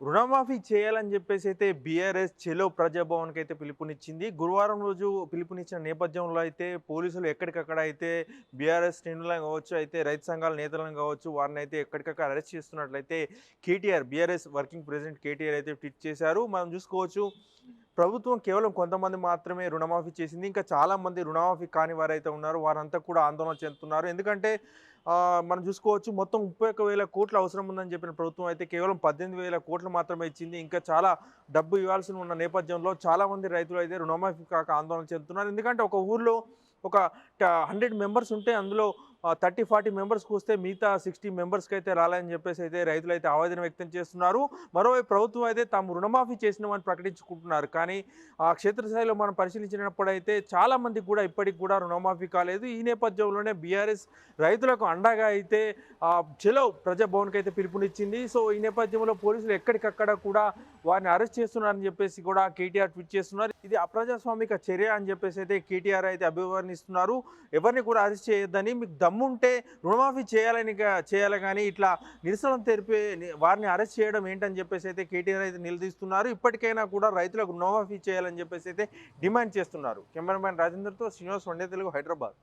రుణమాఫీ చేయాలని చెప్పేసి అయితే బీఆర్ఎస్ చెలో ప్రజాభవన్కి అయితే పిలుపునిచ్చింది. గురువారం రోజు పిలుపునిచ్చిన నేపథ్యంలో అయితే పోలీసులు ఎక్కడికక్కడ అయితే బీఆర్ఎస్ శ్రేణులను కావచ్చు అయితే రైతు సంఘాల నేతలను కావచ్చు వారిని అయితే ఎక్కడికక్కడ అరెస్ట్ చేస్తున్నట్లయితే KTR BRS working president KTR అయితే ట్వీట్ చేశారు. మనం చూసుకోవచ్చు ప్రభుత్వం కేవలం కొంతమంది మాత్రమే రుణమాఫీ చేసింది. ఇంకా చాలామంది రుణమాఫీ కాని వారైతే ఉన్నారు. వారంతా కూడా ఆందోళన చెందుతున్నారు. ఎందుకంటే మనం చూసుకోవచ్చు మొత్తం ముప్పై ఒక్క వేల కోట్లు అవసరం ఉందని చెప్పిన ప్రభుత్వం అయితే కేవలం పద్దెనిమిది వేల కోట్లు మాత్రమే ఇచ్చింది. ఇంకా చాలా డబ్బు ఇవ్వాల్సి ఉన్న నేపథ్యంలో చాలామంది రైతులు అయితే రుణమాఫీ కాక ఆందోళన చెందుతున్నారు. ఎందుకంటే ఒక ఊర్లో ఒక హండ్రెడ్ మెంబర్స్ ఉంటే అందులో థర్టీ ఫార్టీ మెంబర్స్కి వస్తే మిగతా సిక్స్టీ మెంబర్స్కి అయితే రాలని చెప్పేసి అయితే రైతులు అయితే ఆవేదన వ్యక్తం చేస్తున్నారు. మరోవైపు ప్రభుత్వం అయితే తాము రుణమాఫీ చేసినామని ప్రకటించుకుంటున్నారు. కానీ ఆ క్షేత్రస్థాయిలో మనం పరిశీలించినప్పుడు అయితే చాలా కూడా ఇప్పటికి కూడా రుణమాఫీ కాలేదు. ఈ నేపథ్యంలోనే బీఆర్ఎస్ రైతులకు అండగా అయితే ఆ, చెలో ప్రజాభవన్కి అయితే పిలుపునిచ్చింది. సో ఈ నేపథ్యంలో పోలీసులు ఎక్కడికక్కడ కూడా వారిని అరెస్ట్ చేస్తున్నారని చెప్పేసి కూడా కేటీఆర్ ట్వీట్ చేస్తున్నారు. ఇది అప్రజాస్వామిక చర్య అని చెప్పేసి అయితే కేటీఆర్ అయితే అభివర్ణిస్తున్నారు. ఎవరిని కూడా అరెస్ట్ చేయొద్దని మీకు దమ్ముంటే రుణమాఫీ చేయాలని చేయాలి కానీ ఇట్లా నిరసన తెలిపే వారిని అరెస్ట్ చేయడం ఏంటని చెప్పేసి అయితే కేటీఆర్ అయితే నిలదీస్తున్నారు. ఇప్పటికైనా కూడా రైతులకు రుణమాఫీ చేయాలని చెప్పేసి అయితే డిమాండ్ చేస్తున్నారు. కెమెరామ్యాన్ రాజేందర్తో శ్రీనివాస్ వండే తెలుగు హైదరాబాద్.